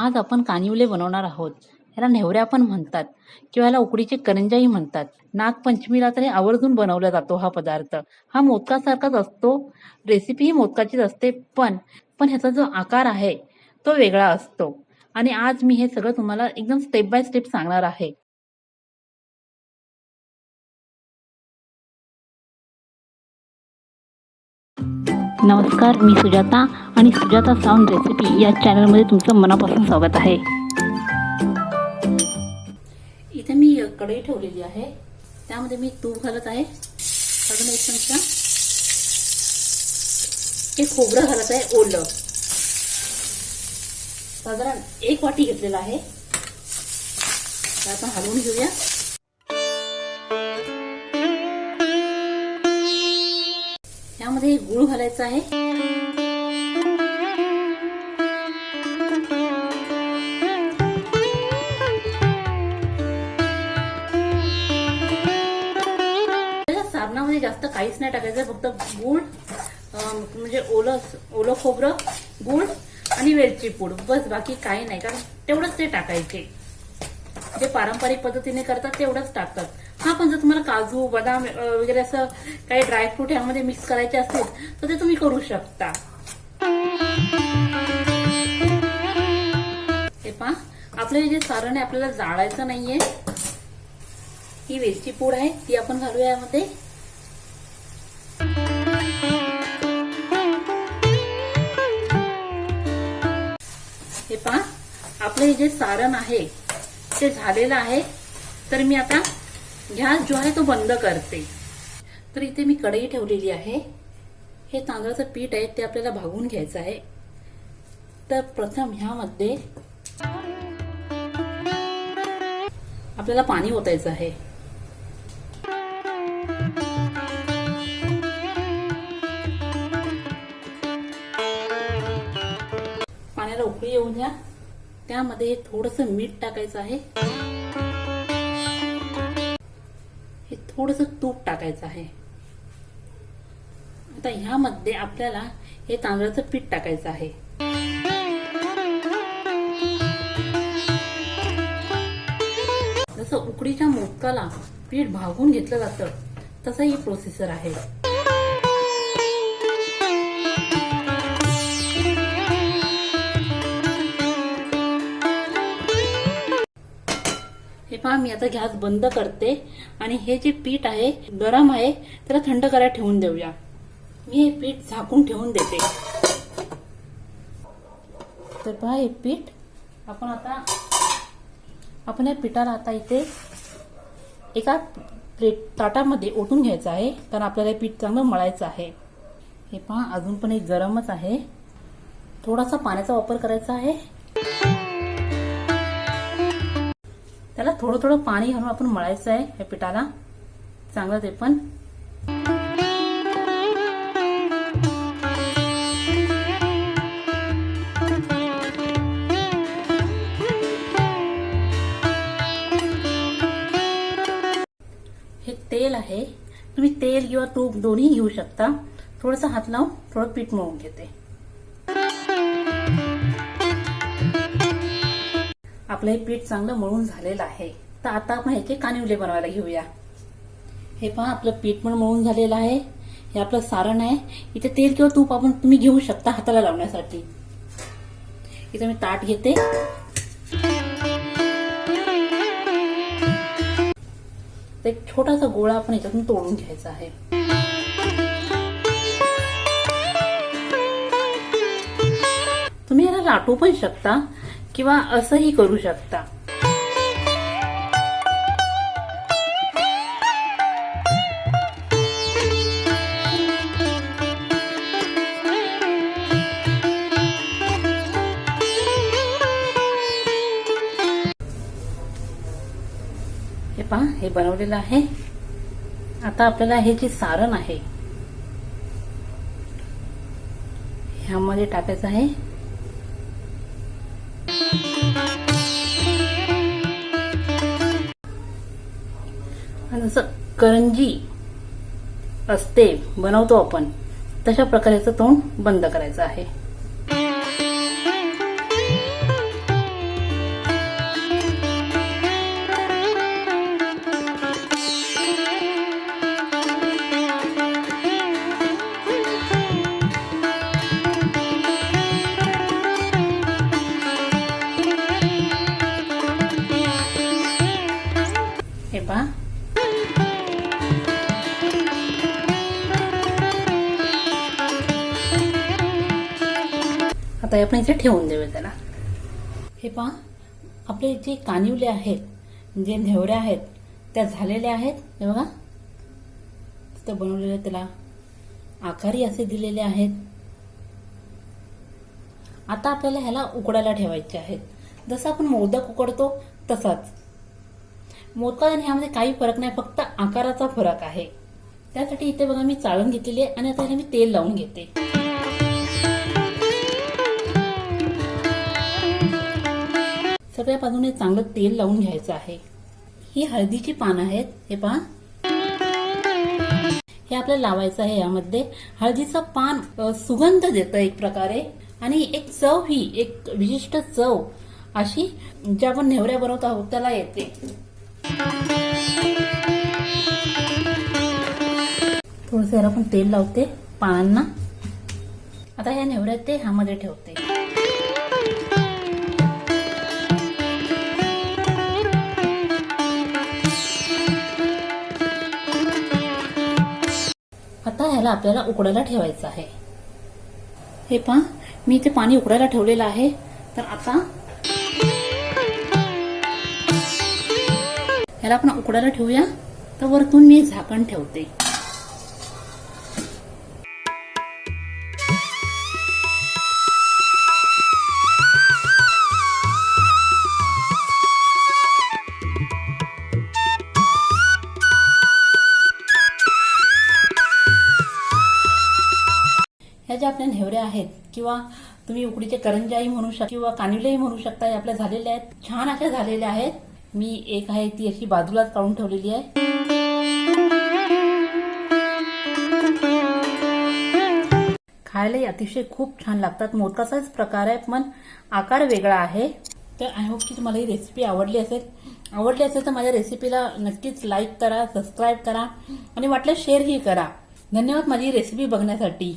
आज आपण कानिवले बनवणार आहोत. ह्याला नेवऱ्या पण म्हणतात. किंवा ह्याला उकडीचे करंजाही म्हणतात. नागपंचमीला तर हे आवर्जून बनवला जातो हा पदार्थ. हा मोदकासारखाच असतो. रेसिपीही मोदकाचीच असते पण पण ह्याचा जो आकार आहे तो वेगळा असतो. आणि आज मी हे सगळं तुम्हाला एकदम स्टेप बाय स्टेप सांगणार आहे. नमस्कार मी सुजाता आणि सुजाता साऊंड रेसिपी या चॅनलमध्ये तुमचं मनापासून स्वागत आहे. इथे मी कढई ठेवलेली आहे. त्यामध्ये मी तूप घालत आहे. अजून एक चमचा. हे खोबरं घालत आहे ओलं. साधारण एक वाटी घेतलेलं आहे. तर आपण हलवून घेऊया. यामध्ये गुळ घालायचा आहे. साबणामध्ये जास्त काहीच नाही टाकायचं फक्त गुळ म्हणजे ओलं ओलं खोबरं गुळ आणि वेलची पूड. बस बाकी काही नाही. कारण तेवढंच ते टाकायचे. जे पारंपरिक पद्धतीने करतात तेवढंच टाकतात. हा पण जर तुम्हाला काजू बदाम वगैरे असं काही ड्रायफ्रूट यामध्ये मिक्स करायचे असतील तर ते तुम्ही करू शकता. हे पहा आपलं हे जे सारण आहे आपल्याला जाळायचं नाहीये. ही वेलची पूड आहे ती आपण घालूया यामध्ये. हे पहा आपलं हे जे सारण आहे ते झालेलं आहे. तर मी आता गॅस जो आहे तो बंद करते. तर इथे मी कढई ठेवलेली आहे. हे तांदळाचं पीठ आहे ते आपल्याला भागून घ्यायचं आहे. तर प्रथम ह्यामध्ये आपल्याला पाणी ओतायचं आहे. पाण्याला उकळी येऊन द्या. त्यामध्ये थोडस मीठ टाकायचं आहे. थोडस तूप टाकायचं आहे. आता ह्यामध्ये आपल्याला हे तांदळाचं पीठ टाकायचं आहे. जसं उकडीच्या मोदकाला पीठ भागून घेतलं जातं तसं ही प्रोसेसर आहे. हा मी आता गॅस बंद करते. आणि हे जे पीठ आहे गरम आहे त्याला थंड करायला ठेवून देऊया. मी हे पीठ झाकून ठेवून देते. तर पहा हे पीठ. आपण आता आपण या पिठाला आता इथे एका प्लेट ताटामध्ये ओतून घ्यायचं आहे कारण आपल्याला हे पीठ चांगलं मळायचं आहे. हे पहा अजून पण एक गरमच आहे. थोडासा पाण्याचा वापर करायचा आहे. त्याला थोडं थोडं पाणी घालून आपण मळायचं आहे या पिठाला. चांगलं ते पण. हे तेल आहे. तुम्ही तेल किंवा तूप दोन्ही घेऊ शकता. थोडंसं हात लावून थोडं पीठ मळून घेते. आपलं हे पीठ चांगलं मळून झालेलं आहे. तर आता आपण ह्याचे कानिवले बनवायला घेऊया. हे पहा आपलं पीठ पण मळून झालेलं आहे. हे आपलं सारण आहे. इथे तेल किंवा तूप आपण तुम्ही घेऊ शकता हाताला लावण्यासाठी. इथे मी ताट घेते. एक छोटासा गोळा आपण याच्यातून तोडून घ्यायचा आहे. तुम्ही याला लाटू पण शकता. किंवा असंही करू शकता. हे पहा हे बनवलेलं आहे. आता आपल्याला हे जे सारण आहे ह्यामध्ये टाकायचं आहे. आणि जसं करंजी असते बनवतो आपण. तशा प्रकारे याचं तोंड बंद करायचं आहे. काही आपण इथे ठेवून देऊया त्याला. हे पहा आपले जे कानिवले आहेत जे नेवऱ्या आहेत त्या झालेल्या आहेत. हे बघा. तिथं बनवलेले त्याला आकारी असे दिलेले आहेत. आता आपल्याला ह्याला उकडायला ठेवायचे आहेत. जसं आपण मोदक उकडतो तसाच. मोदकात आणि ह्यामध्ये काही फरक नाही फक्त आकाराचा फरक आहे. त्यासाठी इथे बघा मी चाळून घेतलेली आहे आणि आता ह्याला मी तेल लावून घेते. सगळ्या बाजूने चांगलं तेल लावून घ्यायचं आहे. ही हळदीची पानं आहेत हे पहा. हे आपल्याला लावायचं आहे यामध्ये. हळदीचं पान सुगंध देतं एक प्रकारे. आणि एक चव ही एक विशिष्ट चव अशी जे आपण नेवऱ्या बनवत आहोत त्याला येते. थोडंसं याला पण तेल लावते पानांना. आता ह्या नेवऱ्यात ते ह्यामध्ये ठेवते. ह्याला आपल्याला उकडायला ठेवायचं आहे. हे पहा मी इथे पाणी उकडायला ठेवलेलं आहे. तर आता ह्याला आपण उकडायला ठेवूया. तर वरतून मी झाकण ठेवते. ज्या आहेत किंवा तुम्ही उकडीचे करंजाई म्हणू शकता किंवा कानिलेही म्हणू शकता हे आपल्या झालेल्या आहेत. छान अशा झालेल्या आहेत. मी एक आहे ती अशी बाजूलाच काढून ठेवलेली आहे. खायलाही अतिशय खूप छान लागतात. मोदकाचाच प्रकार आहे पण आकार वेगळा आहे. तर आय होप की तुम्हाला ही रेसिपी आवडली असेल. आवडली असेल तर माझ्या रेसिपीला नक्कीच लाईक करा सबस्क्राईब करा आणि वाटल्यास शेअरही करा. धन्यवाद माझी रेसिपी बघण्यासाठी.